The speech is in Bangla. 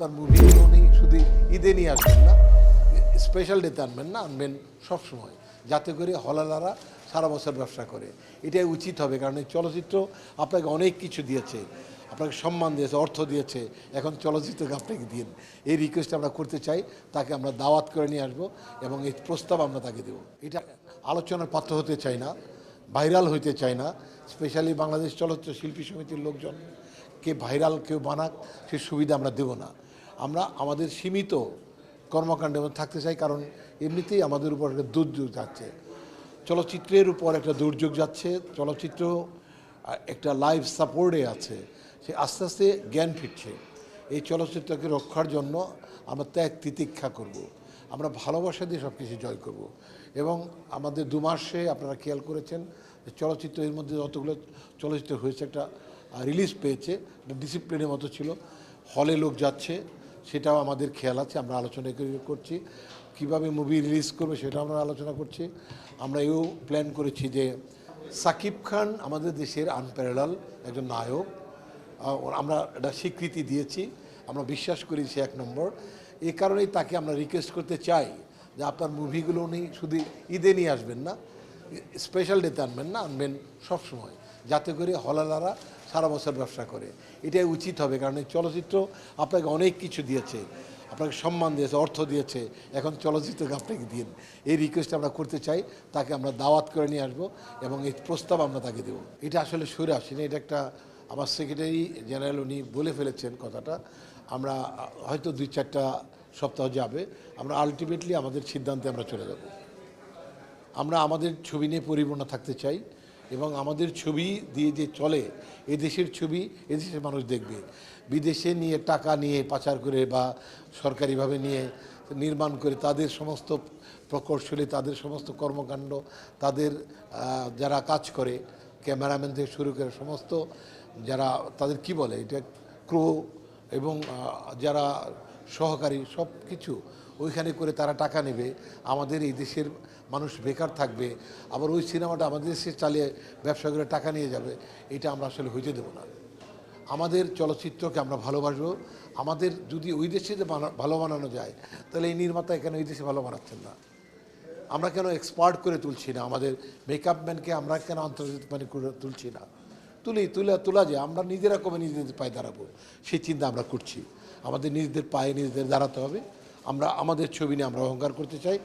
মুভিগুলো নেই শুধু ঈদে নিয়ে আসবেন না স্পেশাল ডেতে আনবেন না, আনবেন সবসময়, যাতে করে হলালারা সারা বছর ব্যবসা করে। এটাই উচিত হবে, কারণ এই চলচ্চিত্র আপনাকে অনেক কিছু দিয়েছে, আপনাকে সম্মান দিয়েছে, অর্থ দিয়েছে, এখন চলচ্চিত্রকে আপনাকে দিন। এই রিকোয়েস্ট আমরা করতে চাই, তাকে আমরা দাওয়াত করে নিয়ে আসব এবং এই প্রস্তাব আমরা তাকে দেবো। এটা আলোচনার পাত্র হতে চাই না, ভাইরাল হইতে চাই না স্পেশালি বাংলাদেশ চলচ্চিত্র শিল্পী সমিতির লোকজন, কে ভাইরাল, কেউ বানাক, সে সুবিধা আমরা দেব না। আমরা আমাদের সীমিত কর্মকাণ্ডে থাকতে চাই, কারণ এমনিতেই আমাদের উপর একটা দুর্যোগ যাচ্ছে চলচ্চিত্রের উপর একটা দুর্যোগ যাচ্ছে, চলচ্চিত্র একটা লাইফ সাপোর্টে আছে, সে আস্তে আস্তে জ্ঞান ফিরছে এই চলচ্চিত্রকে রক্ষার জন্য আমরা ত্যাগ তিতিক্ষা করব। আমরা ভালোবাসা দিয়ে সব কিছু জয় করব। এবং আমাদের দু মাসে আপনারা খেয়াল করেছেন চলচ্চিত্র এর মধ্যে যতগুলো চলচ্চিত্র হয়েছে, একটা রিলিজ পেয়েছে ডিসিপ্লিনের মতো ছিল হলে লোক যাচ্ছে সেটাও আমাদের খেয়াল আছে, আমরা আলোচনা করে- করছি। কীভাবে মুভি রিলিজ করবে সেটা আমরা আলোচনা করছি। আমরা এও প্ল্যান করেছি যে সাকিব খান আমাদের দেশের আনপ্যারালাল একজন নায়ক। আমরা একটা স্বীকৃতি দিয়েছি। আমরা বিশ্বাস করি সে এক নম্বর। এ কারণেই তাকে আমরা রিকোয়েস্ট করতে চাই যে আপনার মুভিগুলো নেই শুধু ঈদে নিয়ে আসবেন না স্পেশাল ডেতে আনবেন না, আনবেন সবসময়। যাতে করে হলালারা সারা বছর ব্যবসা করে। এটাই উচিত হবে, কারণ এই চলচ্চিত্র আপনাকে অনেক কিছু দিয়েছে। আপনাকে সম্মান দিয়েছে, অর্থ দিয়েছে। এখন চলচ্চিত্রকে আপনাকে দিন। এই রিকোয়েস্ট আমরা করতে চাই, তাকে আমরা দাওয়াত করে নিয়ে আসব এবং এই প্রস্তাব আমরা তাকে দেবো। এটা আসলে সরে আসেনি, এটা একটা আমার সেক্রেটারি জেনারেল উনি বলে ফেলেছেন কথাটা। আমরা, হয়তো দুই চারটা সপ্তাহ যাবে, আমরা আলটিমেটলি আমাদের সিদ্ধান্তে আমরা চলে যাব। আমরা আমাদের ছবি নিয়ে পরিপূর্ণ থাকতে চাই। এবং আমাদের ছবি দিয়ে যে চলে, এদেশের ছবি, এদেশের মানুষ দেখবে। বিদেশে নিয়ে টাকা নিয়ে পাচার করে বা সরকারিভাবে নিয়ে নির্মাণ করে তাদের সমস্ত প্রকৌশলী, তাদের সমস্ত কর্মকাণ্ড, তাদের যারা কাজ করে, ক্যামেরাম্যান থেকে শুরু করে সমস্ত, যারা, তাদের কি বলে? এটা ক্রো এবং যারা সহকারী সব কিছু ওইখানে করে তারা টাকা নেবে। আমাদের এই দেশের মানুষ বেকার থাকবে। আবার ওই সিনেমাটা আমাদের দেশে চালিয়ে ব্যবসা করে টাকা নিয়ে যাবে। এটা আমরা আসলে হইতে দেবো না। আমাদের চলচ্চিত্রকে আমরা ভালোবাসবো। আমাদের যদি ওই দেশে যে ভালো বানানো যায়, তাহলে এই নির্মাতা এখানে ওই দেশে ভালো বানাচ্ছেন না। আমরা কেন এক্সপার্ট করে তুলছি না? আমাদের মেকআপ ম্যানকে আমরা কেন আন্তর্জাতিক মানে করে তুলছি না? তুলি, তুলে, তোলা যায় আমরা নিজেরা কবে নিজেদের পায়ে দাঁড়াবো? সেই চিন্তা আমরা করছি। আমাদের নিজেদের পায়ে নিজেদের দাঁড়াতে হবে। আমরা আমাদের ছবি নিয়ে আমরা অহংকার করতে চাই।